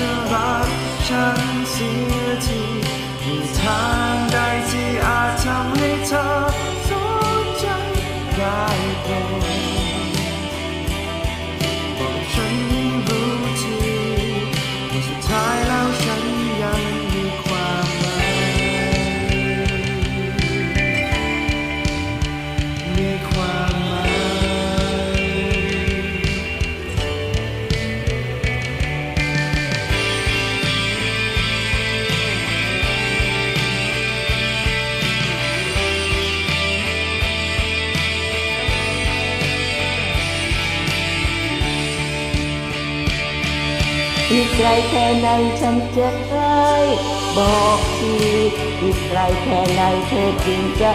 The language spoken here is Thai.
จะรักฉันเสียทีมีทางใดที่อาจทำให้เธอสนใจได้โปรดบอกฉันให้รู้ทีว่าสุดท้ายแล้วฉัน อีกไกลแค่ไหนฉันจะได้บอกทีอีกไกลแค่ไหนเธอจึงจะ